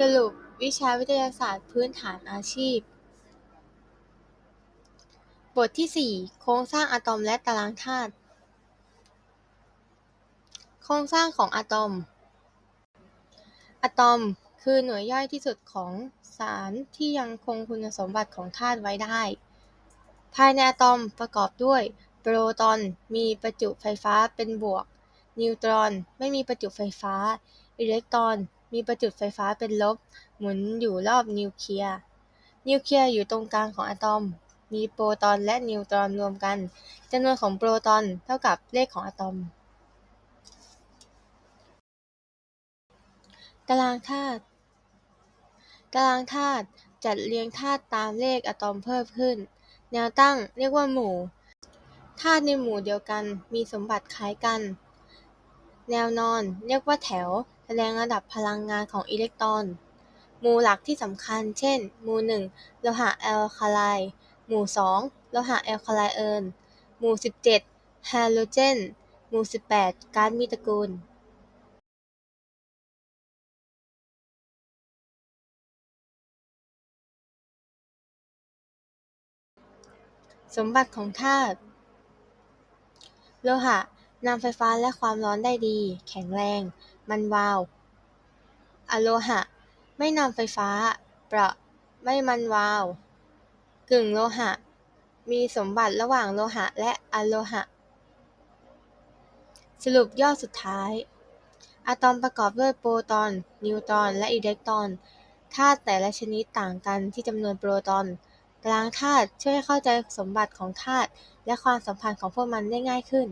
สรุป วิชาวิทยาศาสตร์พื้นฐานอาชีพ บทที่ 4 โครงสร้างอะตอมและตารางธาตุ โครงสร้างของอะตอม อะตอมคือหน่วยย่อยที่สุดของสารที่ยังคงคุณสมบัติของธาตุไว้ได้ ภายในอะตอมประกอบด้วย โปรตอนมีประจุไฟฟ้าเป็นบวก นิวตรอนไม่มีประจุไฟฟ้า อิเล็กตรอนมีประจุไฟฟ้าเป็นลบ หมุนอยู่รอบนิวเคลียร์ นิวเคลียร์อยู่ตรงกลางของอะตอม มีโปรตอนและนิวตรอนรวมกันจำนวนของโปรตอนเท่ากับเลขของอะตอม ตารางธาตุ ตารางธาตุจัดเรียงธาตุตามเลขอะตอมเพิ่มขึ้น แนวตั้งเรียกว่าหมู่ ธาตุในหมู่เดียวกันมีสมบัติคล้ายกัน แนวนอนเรียกว่าแถว แสดงระดับพลังงานของอิเล็กตรอน หมู่หลักที่สำคัญ เช่น หมู่ 1 โลหะแอลคาไลน์ หมู่ 2 โลหะแอลคาไลน์เอิร์น หมู่ 17 ไฮโดรเจน หมู่ 18 ก๊าซมีตระกูลสมบัติของธาตุโลหะ นำไฟฟ้าและความร้อนได้ดี แข็งแรง มันวาว อโลหะ ไม่นำไฟฟ้า เปราะ ไม่มันวาว กึ่งโลหะ มีสมบัติระหว่างโลหะและอโลหะ สรุปย่อสุดท้าย อะตอมประกอบด้วยโปรตอน นิวตรอน และอิเล็กตรอน ธาตุแต่ละชนิดต่างกันที่จำนวนโปรตอนตารางธาตุช่วยให้เข้าใจสมบัติของธาตุและความสัมพันธ์ของพวกมันได้ง่ายขึ้น